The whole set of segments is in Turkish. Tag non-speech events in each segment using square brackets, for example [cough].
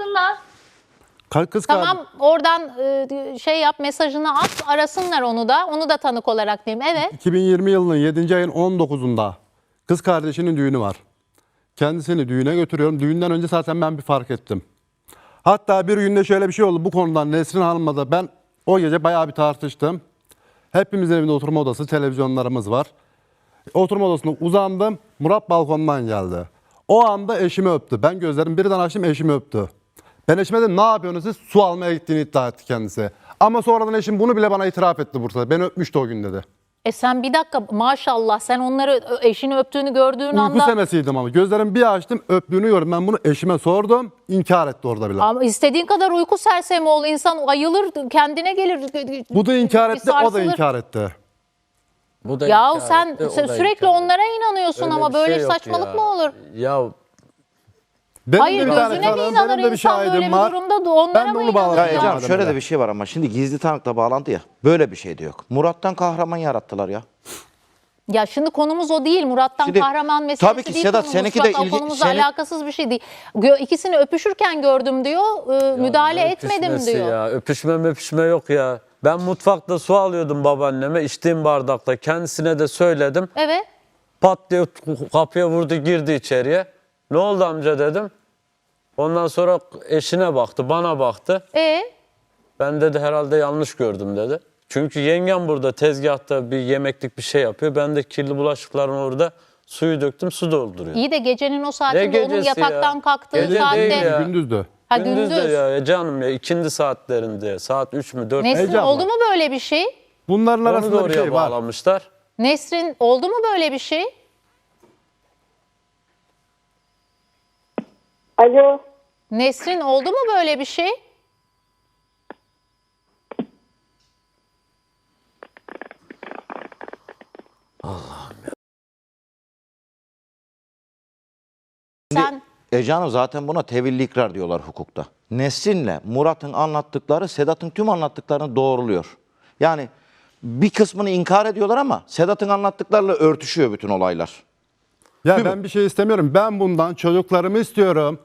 arasınlar. Ka- Kız Tamam oradan e, şey yap mesajını at arasınlar onu da. Onu da tanık olarak diyeyim. Evet. 2020 yılının 7. ayın 19'unda kız kardeşinin düğünü var. Kendisini düğüne götürüyorum. Düğünden önce zaten ben bir fark ettim. Hatta bir günde şöyle bir şey oldu bu konudan Nesrin Hanım'la da ben o gece bayağı bir tartıştım. Hepimizin evinde oturma odası, televizyonlarımız var. Oturma odasına uzandım. Murat balkondan geldi. O anda eşimi öptü. Ben gözlerimi birden açtım eşimi öptü. Ben eşime dedim ne yapıyorsunuz siz? Su almaya gittiğini iddia etti kendisi. Ama sonradan eşim bunu bile bana itiraf etti Bursa'da. Beni öpmüştü o gün dedi. E sen bir dakika maşallah sen onları eşini öptüğünü gördüğün Uyku anda semesiydim ama. Gözlerimi bir açtım öptüğünü gördüm. Ben bunu eşime sordum. İnkar etti orada bile. ama istediğin kadar uyku sersemi ol insan ayılır kendine gelir. Bu da inkar etti, o da sarsılır. inkar etti. Bu da inkar sen etti, sen da sürekli inkar onlara inanıyorsun Öyle ama bir böyle şey saçmalık ya. mı olur? Ya Benim Hayır bir tane gözüne mi tanığım, inanır benim de bir insan böyle şahidim bir var. durumda da onlara Ben de mı onu inanır? bağladım. Ya ya? Ecem Madem şöyle öyle. de bir şey var ama şimdi gizli tanıkla bağlandı ya. Böyle bir şey de yok. Murat'tan kahraman yarattılar ya. Ya şimdi konumuz o değil. Murat'tan Şimdi, kahraman meselesi tabii ki değil. Sedat, konumuz. seninki Şu de an ilgi- konumuzla senin- alakasız bir şey değil. Gö- İkisini öpüşürken gördüm diyor. e, müdahale ne etmedim öpüşmesi diyor. Ya. Öpüşme öpüşme yok ya. Ben mutfakta su alıyordum babaanneme içtiğim bardakta. Kendisine de söyledim. Evet. Pat diye kapıya vurdu girdi içeriye. Ne oldu amca dedim. Ondan sonra eşine baktı bana baktı. E Ben dedi herhalde yanlış gördüm dedi. Çünkü yengem burada tezgahta bir yemeklik bir şey yapıyor. Ben de kirli bulaşıkların orada suyu döktüm su dolduruyor. iyi de gecenin o saatinde onun gecesi yataktan ya? kalktığı Gece saatte. değil ya. Gündüzdü. Ha gündüz, gündüz. de ya e canım ya ikindi saatlerinde saat 3 mü 4 mü Nesrin Heyecan oldu var. mu böyle bir şey? Bunların onu da arasında bir oraya şey var. bağlamışlar. Nesrin oldu mu böyle bir şey? Alo. Nesrin oldu mu böyle bir şey? Sen Ece Hanım zaten buna tevilli ikrar diyorlar hukukta. Nesrin'le Murat'ın anlattıkları Sedat'ın tüm anlattıklarını doğruluyor. Yani bir kısmını inkar ediyorlar ama Sedat'ın anlattıklarıyla örtüşüyor bütün olaylar. Ya Değil mi? ben bir şey istemiyorum. Ben bundan çocuklarımı istiyorum.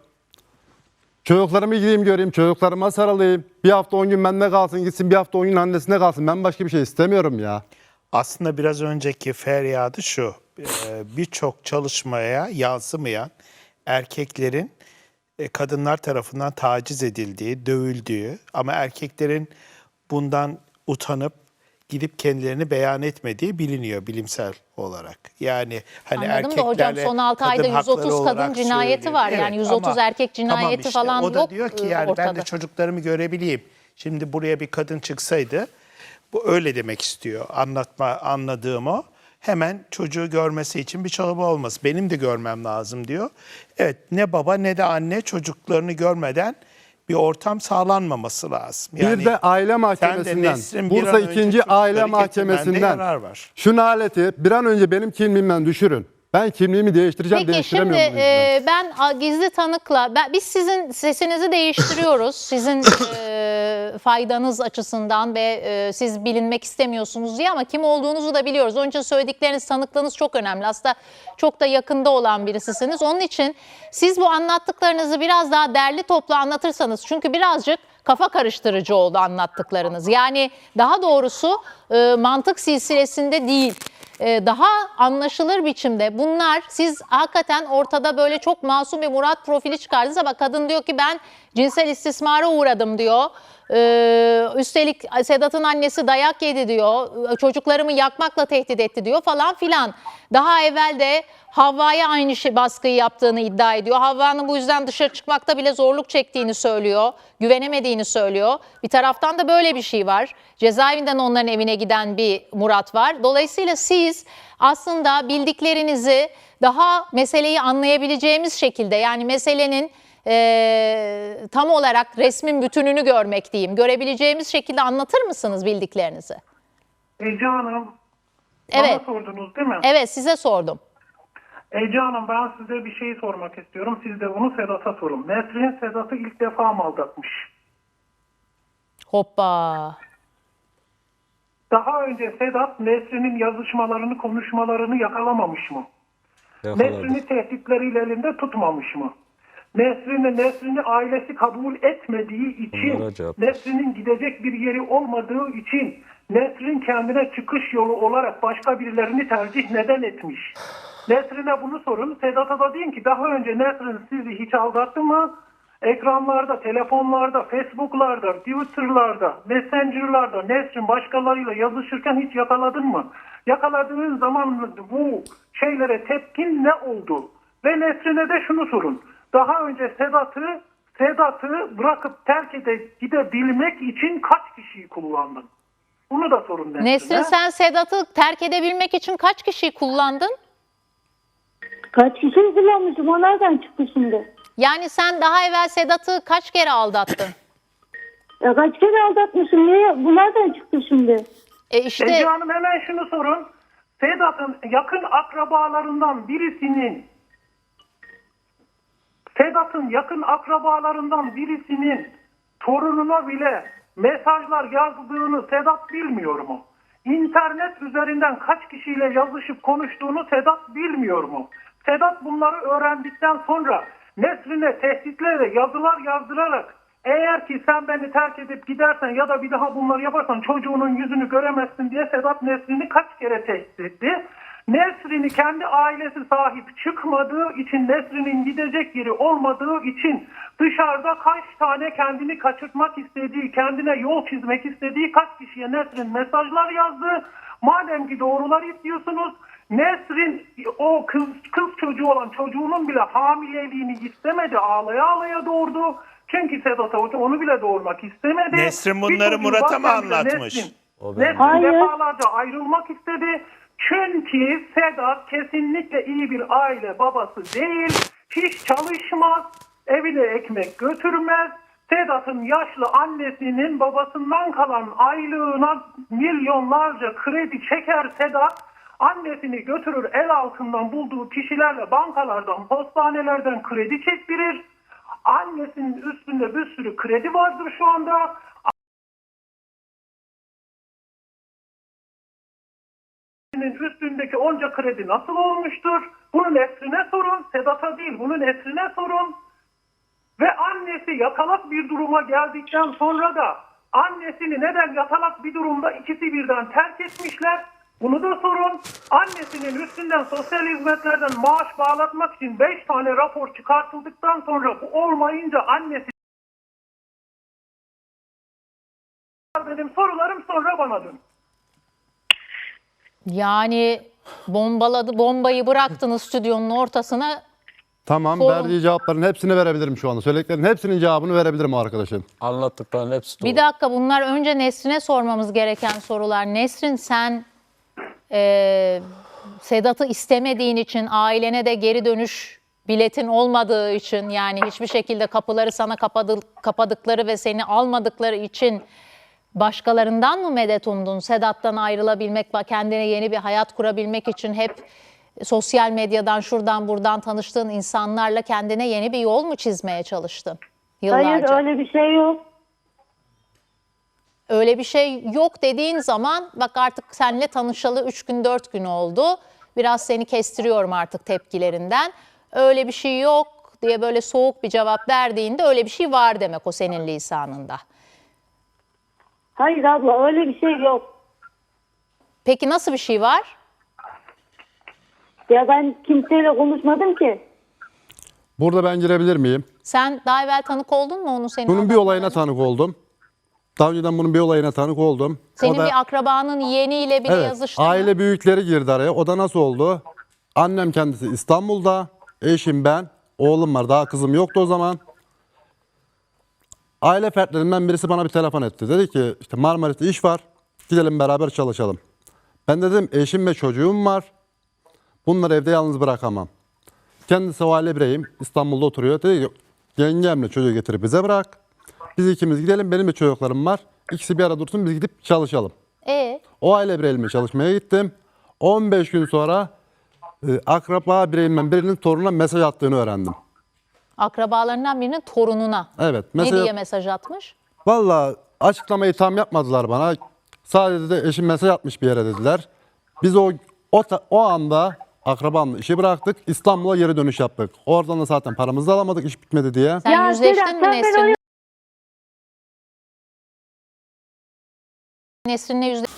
Çocuklarımı gideyim göreyim, çocuklarıma sarılayım. Bir hafta on gün bende kalsın gitsin, bir hafta on gün annesinde kalsın. Ben başka bir şey istemiyorum ya. Aslında biraz önceki feryadı şu. e, Birçok çalışmaya yansımayan erkeklerin e, kadınlar tarafından taciz edildiği, dövüldüğü ama erkeklerin bundan utanıp gidip kendilerini beyan etmediği biliniyor bilimsel olarak. Yani hani Anladım da hocam erkeklerle son altı ayda kadın 130 hakları kadın cinayeti söylüyor. var. Yani 130 erkek cinayeti falan o da yok, diyor ki e, yani ben ortada. de çocuklarımı görebileyim. Şimdi buraya bir kadın çıksaydı bu öyle demek istiyor. Anlatma anladığım o. Hemen çocuğu görmesi için bir çaba olması. Benim de görmem lazım diyor. Evet ne baba ne de anne çocuklarını görmeden bir ortam sağlanmaması lazım. bir de aile de mahkemesinden, bir Bursa an önce 2. çocukları Aile Mahkemesinden şu naleti bir an önce benim kimliğimden düşürün. Ben kimliğimi değiştireceğim, Peki şimdi değiştiremiyorum bu yüzden. e, ben a, gizli tanıkla, ben, biz sizin sesinizi değiştiriyoruz. [laughs] sizin e, faydanız açısından ve e, siz bilinmek istemiyorsunuz diye ama kim olduğunuzu da biliyoruz. Onun için söyledikleriniz, tanıklığınız çok önemli. Aslında çok da yakında olan birisisiniz. Onun için siz bu anlattıklarınızı biraz daha derli toplu anlatırsanız çünkü birazcık kafa karıştırıcı oldu anlattıklarınız. Yani daha doğrusu e, mantık silsilesinde değil daha anlaşılır biçimde bunlar siz hakikaten ortada böyle çok masum bir Murat profili çıkardınız ama kadın diyor ki ben cinsel istismara uğradım diyor. Ee, üstelik Sedat'ın annesi dayak yedi diyor. Çocuklarımı yakmakla tehdit etti diyor falan filan. Daha evvel de Havva'ya aynı şey baskıyı yaptığını iddia ediyor. Havva'nın bu yüzden dışarı çıkmakta bile zorluk çektiğini söylüyor. Güvenemediğini söylüyor. Bir taraftan da böyle bir şey var. Cezaevinden onların evine giden bir Murat var. Dolayısıyla siz aslında bildiklerinizi daha meseleyi anlayabileceğimiz şekilde yani meselenin eee, tam olarak resmin bütününü görmek diyeyim. Görebileceğimiz şekilde anlatır mısınız bildiklerinizi? Ece Hanım, Evet. bana sordunuz değil mi? Evet size sordum. Ece Hanım ben size bir şey sormak istiyorum. Siz de bunu Sedat'a sorun. Nesrin Sedat'ı ilk defa mı aldatmış? Hoppa. Daha önce Sedat Nesrin'in yazışmalarını, konuşmalarını yakalamamış mı? Yakaladı. Nesrin'i tehditleriyle elinde tutmamış mı? Nesrin'i, Nesrin'i ailesi kabul etmediği için. Nesrin'in gidecek bir yeri olmadığı için, Nesrin kendine çıkış yolu olarak başka birilerini tercih neden etmiş? [sighs] Nesrin'e bunu sorun. Sedat'a da deyin ki daha önce Nesrin sizi hiç aldattı mı? Ekranlarda, telefonlarda, Facebook'larda, Twitter'larda, Messenger'larda Nesrin başkalarıyla yazışırken hiç yakaladın mı? Yakaladığın zaman bu şeylere tepkin ne oldu? Ve Nesrin'e de şunu sorun. Daha önce Sedat'ı Sedat'ı bırakıp terk ede, gidebilmek için kaç kişiyi kullandın? Bunu da sorun Nesrin'e. Nesrin sen Sedat'ı terk edebilmek için kaç kişiyi kullandın? Kaç kişi kullanmışım o nereden çıktı şimdi? Yani sen daha evvel Sedat'ı kaç kere aldattın? [clears throat] Ya kaç kere aldatmışım niye? Bu nereden çıktı şimdi? E işte Ece Hanım hemen şunu sorun. Sedat'ın yakın akrabalarından birisinin Sedat'ın yakın akrabalarından birisinin torununa bile mesajlar yazdığını Sedat bilmiyor mu? İnternet üzerinden kaç kişiyle yazışıp konuştuğunu Sedat bilmiyor mu? Sedat bunları öğrendikten sonra Nesrin'e tehditlerle yazılar yazdırarak eğer ki sen beni terk edip gidersen ya da bir daha bunları yaparsan çocuğunun yüzünü göremezsin diye Sedat Nesrin'i kaç kere tehdit etti. Nesrin'i kendi ailesi sahip çıkmadığı için Nesrin'in gidecek yeri olmadığı için dışarıda kaç tane kendini kaçırtmak istediği, kendine yol çizmek istediği kaç kişiye Nesrin mesajlar yazdı. Madem ki doğruları istiyorsunuz Nesrin o kız, kız çocuğu olan çocuğunun bile hamileliğini istemedi. Ağlaya ağlaya doğurdu. Çünkü Sedat Avuç onu bile doğurmak istemedi. Nesrin bunları Murat'a mı anlatmış? Nesrin, Nesrin Hayır. defalarca ayrılmak istedi. Çünkü Sedat kesinlikle iyi bir aile babası değil. Hiç çalışmaz. Evine ekmek götürmez. Sedat'ın yaşlı annesinin babasından kalan aylığına milyonlarca kredi çeker Sedat. Annesini götürür el altından bulduğu kişilerle bankalardan, postanelerden kredi çektirir. Annesinin üstünde bir sürü kredi vardır şu anda. Onca kredi nasıl olmuştur? Bunu Nesrin'e sorun. Sedat'a değil bunu Nesrin'e sorun. Ve annesi yatalak bir duruma geldikten sonra da annesini neden yatalak bir durumda ikisi birden terk etmişler? Bunu da sorun. Annesinin üstünden sosyal hizmetlerden maaş bağlatmak için 5 tane rapor çıkartıldıktan sonra bu olmayınca annesi benim sorularım sonra bana dön. yani bombaladı bombayı bıraktınız stüdyonun ortasına. Tamam Sorun. verdiği cevapların hepsini verebilirim şu anda. Söylediklerin hepsinin cevabını verebilirim o arkadaşın. Anlattıkların hepsi doğru. Bir dakika bunlar önce Nesrin'e sormamız gereken sorular. Nesrin sen e, Sedat'ı istemediğin için ailene de geri dönüş biletin olmadığı için yani hiçbir şekilde kapıları sana kapadı, kapadıkları ve seni almadıkları için başkalarından mı medet umdun? Sedat'tan ayrılabilmek ve kendine yeni bir hayat kurabilmek için hep sosyal medyadan şuradan buradan tanıştığın insanlarla kendine yeni bir yol mu çizmeye çalıştın? Yıllarca. Hayır öyle bir şey yok. Öyle bir şey yok dediğin zaman bak artık seninle tanışalı 3 gün 4 gün oldu. Biraz seni kestiriyorum artık tepkilerinden. Öyle bir şey yok diye böyle soğuk bir cevap verdiğinde öyle bir şey var demek o senin lisanında. Hayır abla öyle bir şey yok. Peki nasıl bir şey var? Ya ben kimseyle konuşmadım ki. Burada ben girebilir miyim? Sen daha evvel tanık oldun mu onu senin Bunun bir olayına tanık oldum. Daha önceden bunun bir olayına tanık oldum. O Senin da- bir akrabanın yeğeniyle bile Evet, yazıştın mı? aile büyükleri girdi araya. O da nasıl oldu? Annem kendisi İstanbul'da, eşim ben, oğlum var. Daha kızım yoktu o zaman. Aile fertlerinden birisi bana bir telefon etti. Dedi ki işte Marmaris'te iş var. Gidelim beraber çalışalım. Ben dedim eşim ve çocuğum var. Bunları evde yalnız bırakamam. Kendisi aile bireyim. İstanbul'da oturuyor. Dedi ki yengemle çocuğu getirip bize bırak. Biz ikimiz gidelim. Benim de çocuklarım var. İkisi bir arada dursun biz gidip çalışalım. E, O aile bireyimle çalışmaya gittim. 15 gün sonra e, akraba bireyimden birinin torununa mesaj attığını öğrendim. Akrabalarından birinin torununa. Evet. Ne Mesaj, diye mesaj atmış? Valla açıklamayı tam yapmadılar bana. Sadece de eşim mesaj atmış bir yere dediler. Biz o o, o anda akrabamla işi bıraktık. İstanbul'a geri dönüş yaptık. Oradan da zaten paramızı alamadık iş bitmedi diye. Sen Ya yüzleştin mi sen ben Nesrin? oraya- Nesrin'le yüzleştin